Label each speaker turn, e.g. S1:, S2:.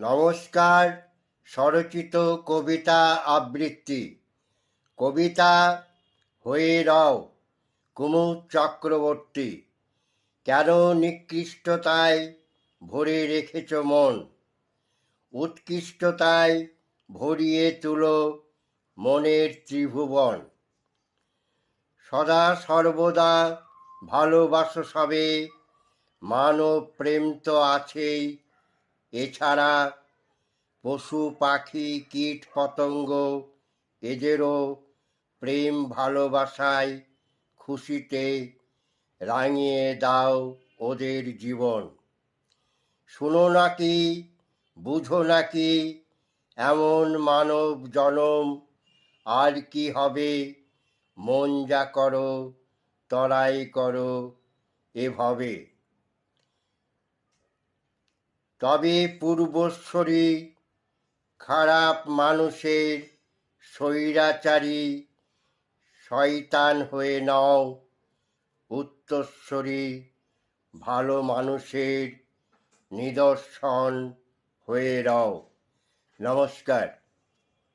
S1: নমস্কার, স্বরচিত কবিতা আবৃত্তি। কবিতা হয়ে রও, কুমুদ চক্রবর্তী। কেন নিকৃষ্টতায় ভরে রেখেছ মন? উৎকৃষ্টতায় ভরিয়ে তুলো মনের ত্রিভুবন। সদা সর্বদা ভালোবাসো সবে মানব প্রেম তো আছেই এছাড়া পশু, পাখি, কীট, পতঙ্গ এদেরও প্রেম, ভালোবাসায় খুশিতে রাঙিয়ে দাও ওদের জীবন। শুনো নাকি, বুঝো নাকি, এমন মানব জনম আর কি হবে? মন যা করো, তরাই করো এভাবে। তবে পূর্বশ্বরী খারাপ মানুষের স্বৈরাচারী শয়তান হয়ে নাও। উত্তরস্বরী ভালো মানুষের নিদর্শন হয়ে রও নমস্কার।